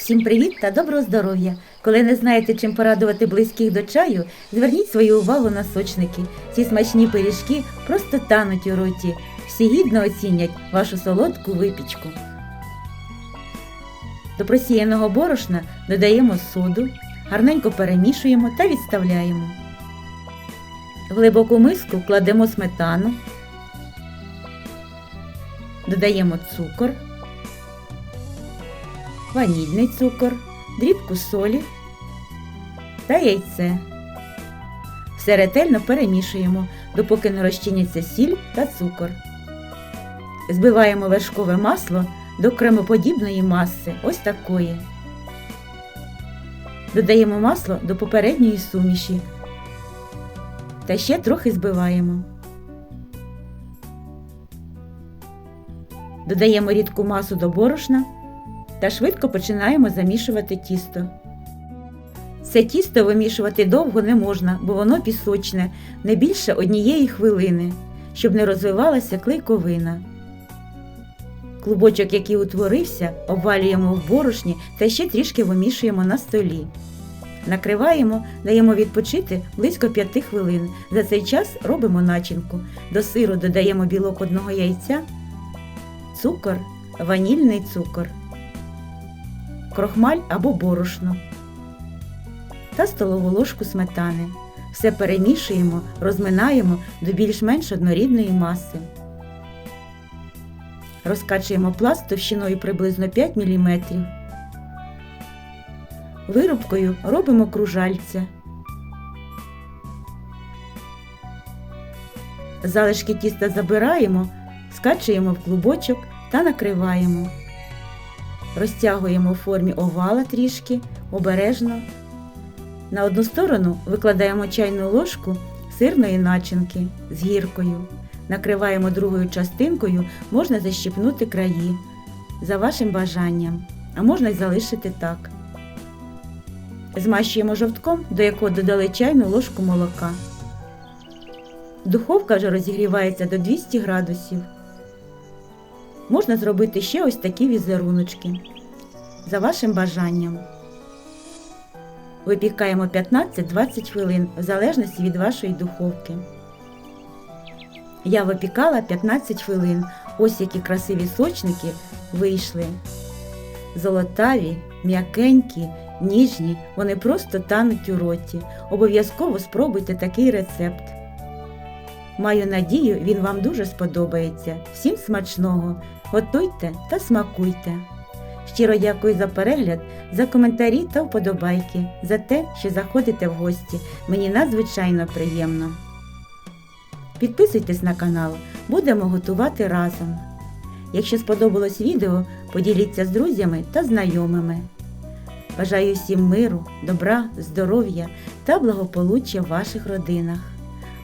Всім привіт та доброго здоров'я! Коли не знаєте, чим порадувати близьких до чаю, зверніть свою увагу на сочники. Ці смачні пиріжки просто тануть у роті. Всі гідно оцінять вашу солодку випічку. До просіяного борошна додаємо соду, гарненько перемішуємо та відставляємо. В глибоку миску кладемо сметану, додаємо цукор ванільний цукор, дрібку солі та яйце. Все ретельно перемішуємо, допоки не розчиняться сіль та цукор. Збиваємо вершкове масло до кремоподібної маси, ось такої. Додаємо масло до попередньої суміші та ще трохи збиваємо. Додаємо рідку масу до борошна та швидко починаємо замішувати тісто. Це тісто вимішувати довго не можна, бо воно пісочне не більше однієї хвилини, щоб не розвивалася клейковина. Клубочок, який утворився, обвалюємо в борошні та ще трішки вимішуємо на столі. Накриваємо, даємо відпочити близько 5 хвилин. За цей час робимо начинку. До сиру додаємо білок одного яйця, цукор, ванільний цукор крохмаль або борошно та столову ложку сметани. Все перемішуємо, розминаємо до більш-менш однорідної маси. Розкачуємо пласт товщиною приблизно 5 мм. Вирубкою робимо кружальця. Залишки тіста забираємо, скачуємо в клубочок та накриваємо. Розтягуємо в формі овала трішки, обережно. На одну сторону викладаємо чайну ложку сирної начинки з гіркою. Накриваємо другою частинкою, можна защипнути краї за вашим бажанням, а можна й залишити так. Змащуємо жовтком, до якого додали чайну ложку молока. Духовка вже розігрівається до 200 градусів. Можна зробити ще ось такі візеруночки. За вашим бажанням. Випікаємо 15-20 хвилин в залежності від вашої духовки. Я випікала 15 хвилин. Ось які красиві сочники вийшли. Золотаві, м'якенькі, ніжні, вони просто тануть у роті. Обов'язково спробуйте такий рецепт. Маю надію, він вам дуже сподобається. Всім смачного! Готуйте та смакуйте! Щиро дякую за перегляд, за коментарі та вподобайки, за те, що заходите в гості. Мені надзвичайно приємно. Підписуйтесь на канал, будемо готувати разом. Якщо сподобалось відео, поділіться з друзями та знайомими. Бажаю всім миру, добра, здоров'я та благополуччя в ваших родинах.